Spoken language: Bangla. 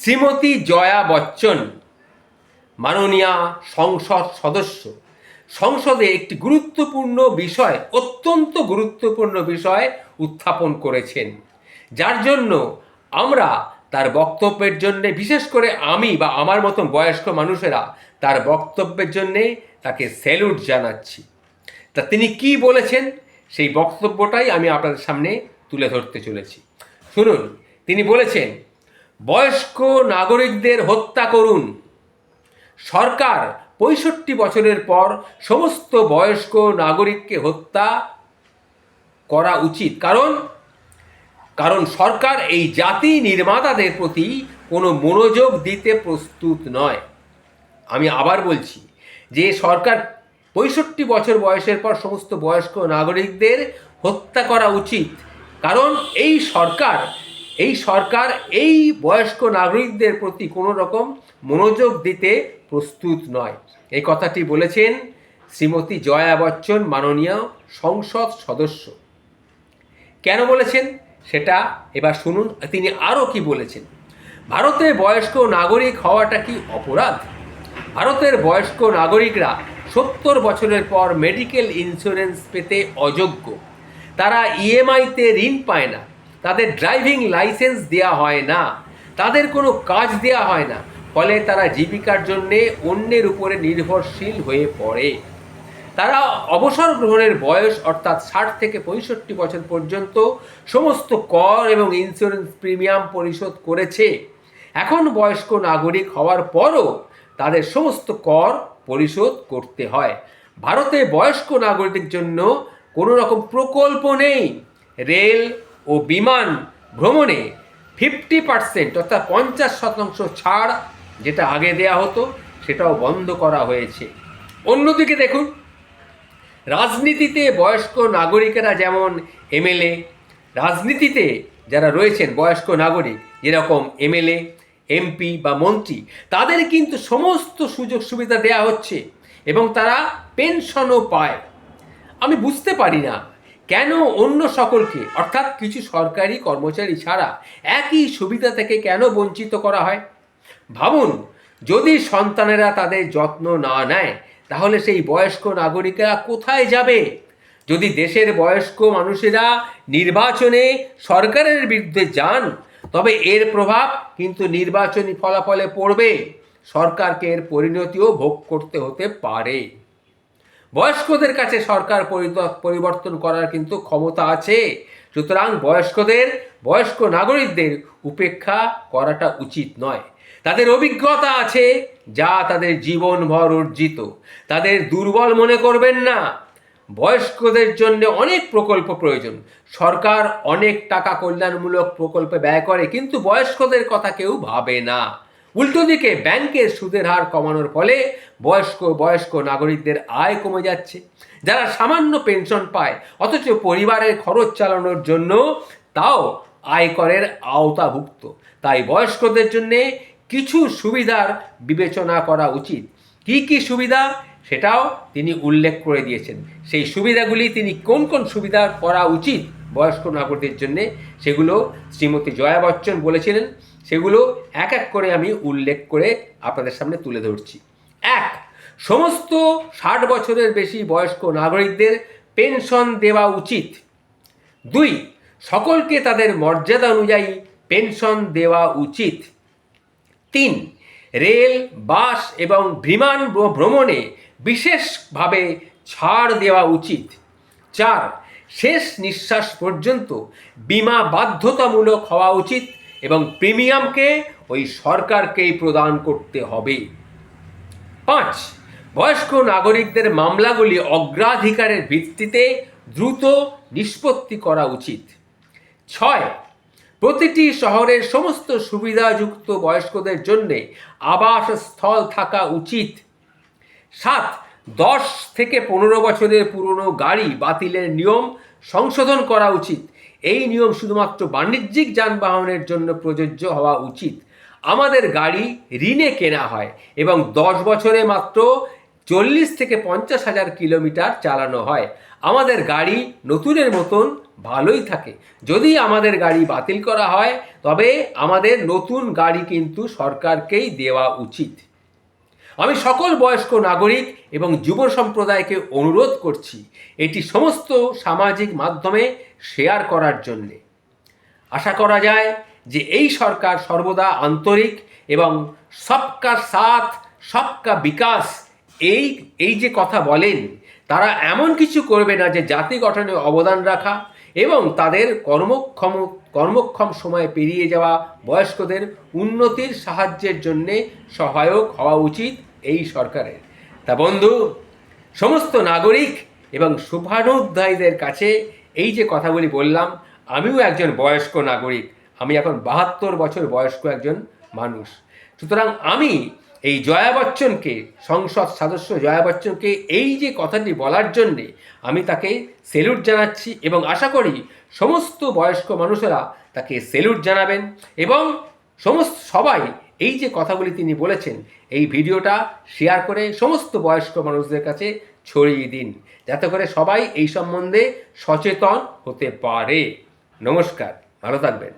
শ্রীমতী জয়া বচ্চন, মাননীয়া সংসদ সদস্য। সংসদে একটি গুরুত্বপূর্ণ বিষয়, অত্যন্ত গুরুত্বপূর্ণ বিষয় উত্থাপন করেছেন। যার জন্য আমরা তার বক্তব্যের জন্য, বিশেষ করে আমি বা আমার মতন বয়স্ক মানুষেরা তার বক্তব্যের জন্যে তাকে স্যালুট জানাচ্ছি। তা তিনি কি বলেছেন? সেই বক্তব্যটাই আমি আপনাদের সামনে তুলে ধরতে চলেছি। শুনুন, তিনি বলেছেন বয়স্ক নাগরিকদের হত্যা করুন। সরকার পঁয়ষট্টি বছরের পর সমস্ত বয়স্ক নাগরিককে হত্যা করা উচিত। কারণ কারণ সরকার এই জাতি নির্মাতাদের প্রতি কোনো মনোযোগ দিতে প্রস্তুত নয়। আমি আবার বলছি যে সরকার পঁয়ষট্টি বছর বয়সের পর সমস্ত বয়স্ক নাগরিকদের হত্যা করা উচিত। কারণ এই সরকার এই সরকার এই বয়স্ক নাগরিকদের প্রতি কোনো রকম মনোযোগ দিতে প্রস্তুত নয়। এই কথাটি বলেছেন শ্রীমতী জয়া বচ্চন, মাননীয় সংসদ সদস্য। কেন বলেছেন? সেটা এবার শুনুন, তিনি আরও কি বলেছেন। ভারতে বয়স্ক নাগরিক হওয়াটা কি অপরাধ? ভারতের বয়স্ক নাগরিকরা সত্তর বছরের পর মেডিকেল ইন্স্যুরেন্স পেতে অযোগ্য। তারা ইএমআইতে ঋণ পায় না। তাদের ড্রাইভিং লাইসেন্স দেওয়া হয় না। তাদের কোনো কাজ দেওয়া হয় না। ফলে তারা জীবিকার জন্যে অন্যের উপরে নির্ভরশীল হয়ে পড়ে। তারা অবসর গ্রহণের বয়স অর্থাৎ ষাট থেকে পঁয়ষট্টি বছর পর্যন্ত সমস্ত কর এবং ইন্স্যুরেন্স প্রিমিয়াম পরিশোধ করেছে। এখন বয়স্ক নাগরিক হওয়ার পরও তাদের সমস্ত কর পরিশোধ করতে হয়। ভারতে বয়স্ক নাগরিকদের জন্য কোনো রকম প্রকল্প নেই। রেল ও বিমান ভ্রমণে ফিফটি পার্সেন্ট অর্থাৎ পঞ্চাশ শতাংশ ছাড় যেটা আগে দেয়া হতো, সেটাও বন্ধ করা হয়েছে। অন্যদিকে দেখুন, রাজনীতিতে বয়স্ক নাগরিকেরা যেমন এমএলএ, রাজনীতিতে যারা রয়েছেন বয়স্ক নাগরিক, যেরকম এমএলএ, এমপি বা মন্ত্রী, তাদের কিন্তু সমস্ত সুযোগ সুবিধা দেয়া হচ্ছে এবং তারা পেনশনও পায়। আমি বুঝতে পারি না কেন অন্য সকলকে, অর্থাৎ কিছু সরকারি কর্মচারী ছাড়া একই সুবিধা থেকে কেন বঞ্চিত করা হয়? ভাবুন, যদি সন্তানেরা তাদের যত্ন না নেয়, তাহলে সেই বয়স্ক নাগরিকরা কোথায় যাবে? যদি দেশের বয়স্ক মানুষেরা নির্বাচনে সরকারের বিরুদ্ধে যান, তবে এর প্রভাব কিন্তু নির্বাচনী ফলাফলে পড়বে। সরকারকে এর পরিণতিও ভোগ করতে হতে পারে। বয়স্কদের কাছে সরকার পরিবর্তন করার কিন্তু ক্ষমতা আছে। সুতরাং বয়স্কদের, বয়স্ক নাগরিকদের উপেক্ষা করাটা উচিত নয়। তাদের অভিজ্ঞতা আছে যা তাদের জীবনভর অর্জিত। তাদের দুর্বল মনে করবেন না। বয়স্কদের জন্য অনেক প্রকল্প প্রয়োজন। সরকার অনেক টাকা কল্যাণমূলক প্রকল্পে ব্যয় করে, কিন্তু বয়স্কদের কথা কেউ ভাবে না। উল্টো দিকে ব্যাংকের সুদের হার কমানোর ফলে বয়স্ক বয়স্ক নাগরিকদের আয় কমে যাচ্ছে। যারা সামান্য পেনশন পায়, অথচ পরিবারের খরচ চালানোর জন্য তাও আয়করের আওতাভুক্ত। তাই বয়স্কদের জন্য কিছু সুবিধার বিবেচনা করা উচিত। কি কি সুবিধা? সেটাও তিনি উল্লেখ করে দিয়েছেন। সেই সুবিধাগুলি তিনি কোন কোন সুবিধা করা উচিত বয়স্ক নাগরিকদের জন্যে? সেগুলো শ্রীমতী জয়া বচ্চন বলেছিলেন সেগুলো এক এক করে আমি উল্লেখ করে আপনাদের সামনে তুলে ধরছি। এক, সমস্ত ষাট বছরের বেশি বয়স্ক নাগরিকদের পেনশন দেওয়া উচিত। দুই, সকলকে তাদের মর্যাদা অনুযায়ী পেনশন দেওয়া উচিত। তিন, রেল, বাস এবং বিমান ভ্রমণে বিশেষভাবে ছাড় দেওয়া উচিত। চার, শেষ নিঃশ্বাস পর্যন্ত বিমা বাধ্যতামূলক হওয়া উচিত। এবং প্রিমিয়ামকে ওই সরকারকেই প্রদান করতে হবে। পাঁচ, বয়স্ক নাগরিকদের মামলাগুলি অগ্রাধিকারের ভিত্তিতে দ্রুত নিষ্পত্তি করা উচিত। ছয়, প্রতিটি শহরের সমস্ত সুবিধাযুক্ত বয়স্কদের জন্য আবাসস্থল থাকা উচিত। সাত, দশ থেকে পনেরো বছরের পুরনো গাড়ি বাতিলের নিয়ম সংশোধন করা উচিত। এই নিয়ম শুধুমাত্র বাণিজ্যিক যানবাহনের জন্য প্রযোজ্য হওয়া উচিত। আমাদের গাড়ি ঋণে কেনা হয় এবং দশ বছরে মাত্র চল্লিশ থেকে পঞ্চাশ হাজার কিলোমিটার চালানো হয়। আমাদের গাড়ি নতুনের মতন ভালোই থাকে। যদি আমাদের গাড়ি বাতিল করা হয়, তবে আমাদের নতুন গাড়ি কিন্তু সরকারকেই দেওয়া উচিত। আমি সকল বয়স্ক নাগরিক এবং যুব সম্প্রদায়কে অনুরোধ করছি, এটি সমস্ত সামাজিক মাধ্যমে শেয়ার করার জন্যে। আশা করা যায় যে এই সরকার সর্বদা আন্তরিক এবং সবকা সাথ, সবকা বিকাশ, এই এই যে কথা বলেন, তারা এমন কিছু করবে না যে জাতি গঠনে অবদান রাখা এবং তাদের কর্মক্ষম কর্মক্ষম সময়ে পেরিয়ে যাওয়া বয়স্কদের উন্নতির সাহায্যের জন্যে সহায়ক হওয়া উচিত এই সরকারের। তা বন্ধু, সমস্ত নাগরিক এবং শুভানুধ্যায়ীদের কাছে এই যে কথাগুলি বললাম, আমিও একজন বয়স্ক নাগরিক। আমি এখন বাহাত্তর বছর বয়স্ক একজন মানুষ। সুতরাং আমি এই জয়া বচ্চনকে, সংসদ সদস্য জয়া বচ্চনকে এই যে কথাটি বলার জন্যে আমি তাকে সেলুট জানাচ্ছি এবং আশা করি সমস্ত বয়স্ক মানুষেরা তাকে সেলুট জানাবেন এবং সমস্ত সবাই এই যে কথাগুলি তিনি বলেছেন, এই ভিডিওটা শেয়ার করে সমস্ত বয়স্ক মানুষদের কাছে ছড়িয়ে দিন যাতে করে সবাই এই সম্বন্ধে সচেতন হতে পারে। নমস্কার ভালো থাকবেন।